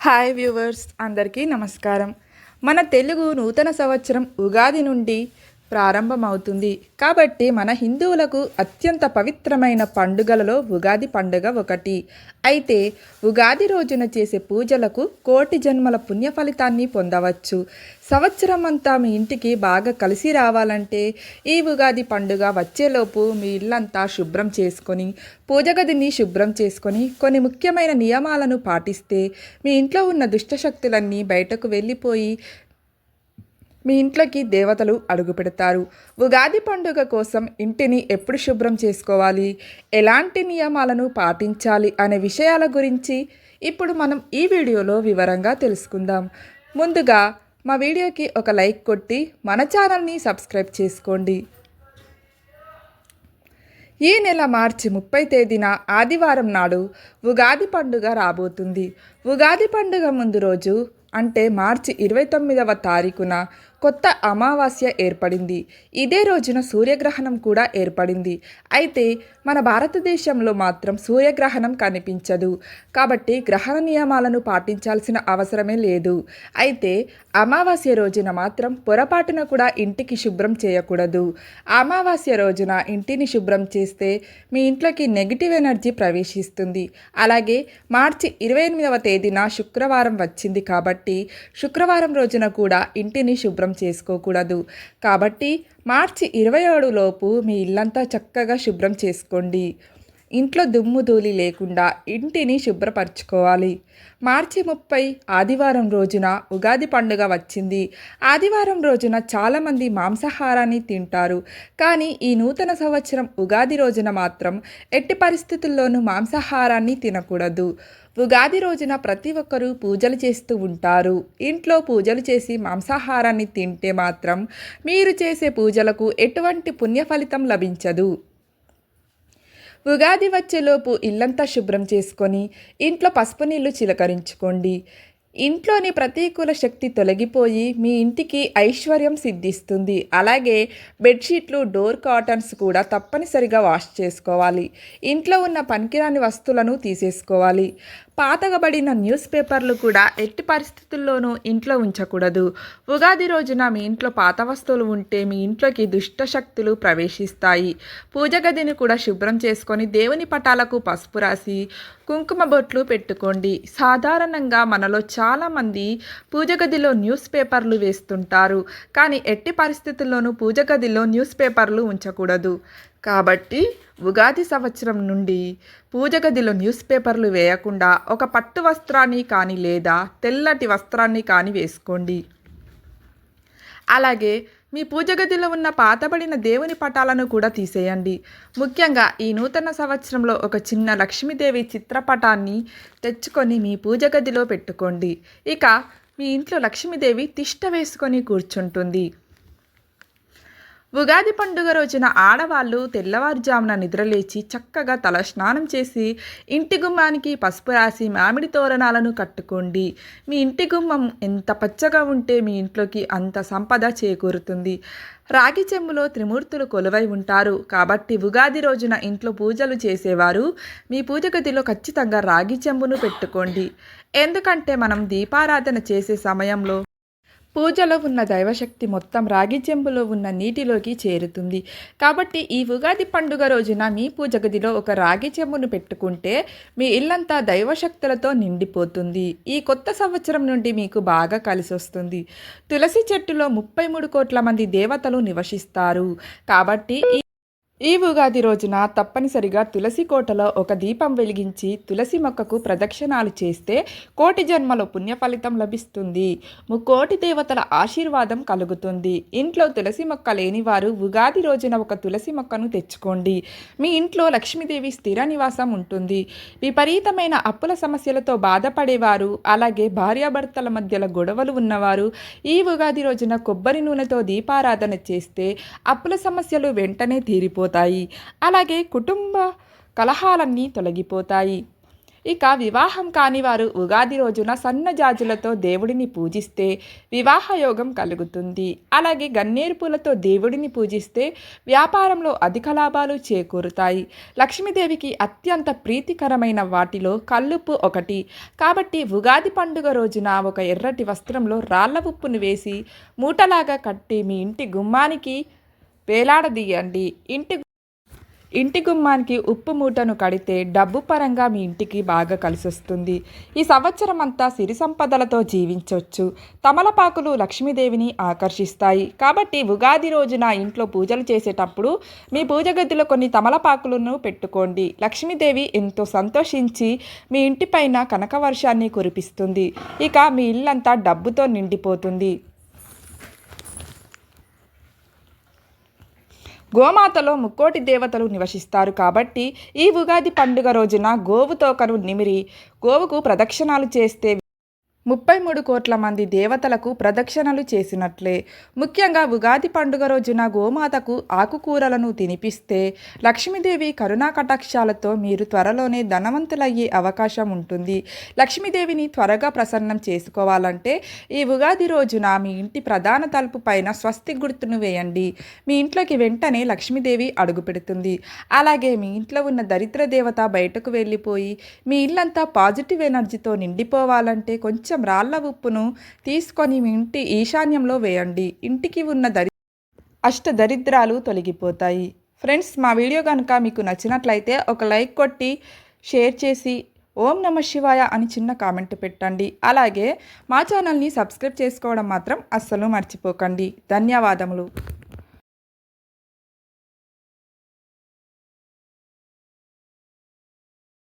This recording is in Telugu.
హాయ్ వ్యూవర్స్ అందరికీ నమస్కారం. మన తెలుగు నూతన సంవత్సరం ఉగాది నుండి ప్రారంభమవుతుంది. కాబట్టి మన హిందువులకు అత్యంత పవిత్రమైన పండుగలలో ఉగాది పండుగ ఒకటి. అయితే ఉగాది రోజున చేసే పూజలకు కోటి జన్మల పుణ్య ఫలితాన్ని పొందవచ్చు. సంవత్సరం అంతా మీ ఇంటికి బాగా కలిసి రావాలంటే ఈ ఉగాది పండుగ వచ్చేలోపు మీ ఇల్లంతా శుభ్రం చేసుకొని పూజ గదిని శుభ్రం చేసుకొని కొన్ని ముఖ్యమైన నియమాలను పాటిస్తే మీ ఇంట్లో ఉన్న దుష్టశక్తులన్నీ బయటకు వెళ్ళిపోయి మీ ఇంట్లోకి దేవతలు అడుగు పెడతారు. ఉగాది పండుగ కోసం ఇంటిని ఎప్పుడు శుభ్రం చేసుకోవాలి? ఎలాంటి నియమాలను పాటించాలి అనే విషయాల గురించి ఇప్పుడు మనం ఈ వీడియోలో వివరంగా తెలుసుకుందాం. ముందుగా మా వీడియోకి ఒక లైక్ కొట్టి మన ఛానల్ని సబ్స్క్రైబ్ చేసుకోండి. ఈ నెల మార్చి ముప్పై తేదీన ఆదివారం నాడు ఉగాది పండుగ రాబోతుంది. ఉగాది పండుగ ముందు రోజు అంటే మార్చి ఇరవై తొమ్మిదవ తారీఖున కొత్త అమావాస్య ఏర్పడింది. ఇదే రోజున సూర్యగ్రహణం కూడా ఏర్పడింది. అయితే మన భారతదేశంలో మాత్రం సూర్యగ్రహణం కనిపించదు. కాబట్టి గ్రహణ నియమాలను పాటించాల్సిన అవసరమే లేదు. అయితే అమావాస్య రోజున మాత్రం పొరపాటున కూడా ఇంటికి శుభ్రం చేయకూడదు. అమావాస్య రోజున ఇంటిని శుభ్రం చేస్తే మీ ఇంట్లోకి నెగిటివ్ ఎనర్జీ ప్రవేశిస్తుంది. అలాగే మార్చి ఇరవై ఎనిమిదవ తేదీన శుక్రవారం వచ్చింది కాబట్టి శుక్రవారం రోజున కూడా ఇంటిని శుభ్రం చేసుకోకూడదు. కాబట్టి మార్చి ఇరవై ఏడులోపు మీ ఇల్లంతా చక్కగా శుభ్రం చేసుకోండి. ఇంట్లో దుమ్ము ధూళి లేకుండా ఇంటిని శుభ్రపరచుకోవాలి. మార్చి ముప్పై ఆదివారం రోజున ఉగాది పండుగ వచ్చింది. ఆదివారం రోజున చాలామంది మాంసాహారాన్ని తింటారు. కానీ ఈ నూతన సంవత్సరం ఉగాది రోజున మాత్రం ఎట్టి పరిస్థితుల్లోనూ మాంసాహారాన్ని తినకూడదు. ఉగాది రోజున ప్రతి ఒక్కరూ పూజలు చేస్తూ ఉంటారు. ఇంట్లో పూజలు చేసి మాంసాహారాన్ని తింటే మాత్రం మీరు చేసే పూజలకు ఎటువంటి పుణ్య ఫలితం లభించదు. ఉగాది వచ్చేలోపు ఇల్లంతా శుభ్రం చేసుకొని ఇంట్లో పసుపు నీళ్ళు చిలకరించుకోండి. ఇంట్లోని ప్రతికూల శక్తి తొలగిపోయి మీ ఇంటికి ఐశ్వర్యం సిద్ధిస్తుంది. అలాగే బెడ్షీట్లు డోర్ కాటన్స్ కూడా తప్పనిసరిగా వాష్ చేసుకోవాలి. ఇంట్లో ఉన్న పనికిరాని వస్తువులను తీసేసుకోవాలి. పాతగబడిన న్యూస్ పేపర్లు కూడా ఎట్టి పరిస్థితుల్లోనూ ఇంట్లో ఉంచకూడదు. ఉగాది రోజున మీ ఇంట్లో పాత వస్తువులు ఉంటే మీ ఇంట్లోకి దుష్ట శక్తులు ప్రవేశిస్తాయి. పూజ గదిని కూడా శుభ్రం చేసుకొని దేవుని పటాలకు పసుపు రాసి కుంకుమ బొట్లు పెట్టుకోండి. సాధారణంగా మనలో చాలామంది పూజ గదిలో న్యూస్ పేపర్లు వేస్తుంటారు. కానీ ఎట్టి పరిస్థితుల్లోనూ పూజ గదిలో న్యూస్ పేపర్లు ఉంచకూడదు. కాబట్టి ఉగాది సంవత్సరం నుండి పూజ గదిలో న్యూస్ పేపర్లు వేయకుండా ఒక పట్టు వస్త్రాన్ని కానీ లేదా తెల్లటి వస్త్రాన్ని కానీ వేసుకోండి. అలాగే మీ పూజ గదిలో ఉన్న పాతబడిన దేవుని పటాలను కూడా తీసేయండి. ముఖ్యంగా ఈ నూతన సంవత్సరంలో ఒక చిన్న లక్ష్మీదేవి చిత్రపటాన్ని తెచ్చుకొని మీ పూజ గదిలో పెట్టుకోండి. ఇక మీ ఇంట్లో లక్ష్మీదేవి తిష్ట వేసుకొని కూర్చుంటుంది. ఉగాది పండుగ రోజున ఆడవాళ్ళు తెల్లవారుజామున నిద్రలేచి చక్కగా తల స్నానం చేసి ఇంటి గుమ్మానికి పసుపు రాసి మామిడి తోరణాలను కట్టుకోండి. మీ ఇంటి గుమ్మం ఎంత పచ్చగా ఉంటే మీ ఇంట్లోకి అంత సంపద చేకూరుతుంది. రాగి చెంబులో త్రిమూర్తులు కొలువై ఉంటారు. కాబట్టి ఉగాది రోజున ఇంట్లో పూజలు చేసేవారు. మీ పూజ గదిలో ఖచ్చితంగా రాగి చెంబును పెట్టుకోండి. ఎందుకంటే మనం దీపారాధన చేసే సమయంలో పూజలో ఉన్న దైవశక్తి మొత్తం రాగి చెంబులో ఉన్న నీటిలోకి చేరుతుంది. కాబట్టి ఈ ఉగాది పండుగ రోజున మీ పూజ గదిలో ఒక రాగి చెంబును పెట్టుకుంటే మీ ఇల్లంతా దైవశక్తులతో నిండిపోతుంది. ఈ కొత్త సంవత్సరం నుండి మీకు బాగా కలిసి వస్తుంది. తులసి చెట్టులో ముప్పై మూడు కోట్ల మంది దేవతలు నివసిస్తారు. కాబట్టి ఈ ఈ ఉగాది రోజున తప్పనిసరిగా తులసి కోటలో ఒక దీపం వెలిగించి తులసి మొక్కకు ప్రదక్షిణాలు చేస్తే కోటి జన్మలో పుణ్య ఫలితం లభిస్తుంది. ముక్కోటి దేవతల ఆశీర్వాదం కలుగుతుంది. ఇంట్లో తులసి మొక్క లేనివారు ఉగాది రోజున ఒక తులసి మొక్కను తెచ్చుకోండి. మీ ఇంట్లో లక్ష్మీదేవి స్థిర నివాసం ఉంటుంది. విపరీతమైన అప్పుల సమస్యలతో బాధపడేవారు అలాగే భార్యాభర్తల మధ్యలో గొడవలు ఉన్నవారు ఈ ఉగాది రోజున కొబ్బరి నూనెతో దీపారాధన చేస్తే అప్పుల సమస్యలు వెంటనే తీరిపోతాయి. అలాగే కుటుంబ కలహాలన్నీ తొలగిపోతాయి. ఇక వివాహం కాని వారు ఉగాది రోజున సన్నజాజులతో దేవుడిని పూజిస్తే వివాహ యోగం కలుగుతుంది. అలాగే గన్నేరు పూలతో దేవుడిని పూజిస్తే వ్యాపారంలో అధిక లాభాలు చేకూరుతాయి. లక్ష్మీదేవికి అత్యంత ప్రీతికరమైన వాటిలో కల్లుప్పు ఒకటి. కాబట్టి ఉగాది పండుగ రోజున ఒక ఎర్రటి వస్త్రంలో రాళ్ళ ఉప్పును వేసి మూటలాగా కట్టి మీ ఇంటి గుమ్మానికి వేలాడదీయండి. ఇంటి ఇంటి గుమ్మానికి ఉప్పు మూటను కడితే డబ్బు పరంగా మీ ఇంటికి బాగా కలిసొస్తుంది. ఈ సంవత్సరం అంతా సిరి సంపదలతో జీవించవచ్చు తమలపాకులు లక్ష్మీదేవిని ఆకర్షిస్తాయి. కాబట్టి ఉగాది రోజున ఇంట్లో పూజలు చేసేటప్పుడు మీ పూజ గదిలో కొన్ని తమలపాకులను పెట్టుకోండి. లక్ష్మీదేవి ఎంతో సంతోషించి మీ ఇంటిపైన కనకవర్షాన్ని కురిపిస్తుంది. ఇక మీ ఇల్లంతా డబ్బుతో నిండిపోతుంది. గోమాతలో ముక్కోటి దేవతలు నివసిస్తారు కాబట్టి ఈ ఉగాది పండుగ రోజున గోవుతోకను నిమిరి గోవుకు ప్రదక్షిణాలు చేస్తే ముప్పై మూడు కోట్ల మంది దేవతలకు ప్రదక్షిణలు చేసినట్లే. ముఖ్యంగా ఉగాది పండుగ రోజున గోమాతకు ఆకుకూరలను తినిపిస్తే లక్ష్మీదేవి కరుణా కటాక్షాలతో మీరు త్వరలోనే ధనవంతులయ్యే అవకాశం ఉంటుంది. లక్ష్మీదేవిని త్వరగా ప్రసన్నం చేసుకోవాలంటే ఈ ఉగాది రోజున మీ ఇంటి ప్రధాన తలుపు పైన స్వస్తి గుర్తును వేయండి. మీ ఇంట్లోకి వెంటనే లక్ష్మీదేవి అడుగు పెడుతుంది. అలాగే మీ ఇంట్లో ఉన్న దరిద్ర దేవత బయటకు వెళ్ళిపోయి మీ ఇల్లంతా పాజిటివ్ ఎనర్జీతో నిండిపోవాలంటే కొంచెం కొంచెం రాళ్ళ ఉప్పును తీసుకొని మీ ఇంటి ఈశాన్యంలో వేయండి. ఇంటికి ఉన్న దరి అష్ట దరిద్రాలు తొలగిపోతాయి. ఫ్రెండ్స్ మా వీడియో కనుక మీకు నచ్చినట్లయితే ఒక లైక్ కొట్టి షేర్ చేసి ఓం నమ శివాయ అని చిన్న కామెంట్ పెట్టండి. అలాగే మా ఛానల్ని సబ్స్క్రైబ్ చేసుకోవడం మాత్రం అస్సలు మర్చిపోకండి. ధన్యవాదములు.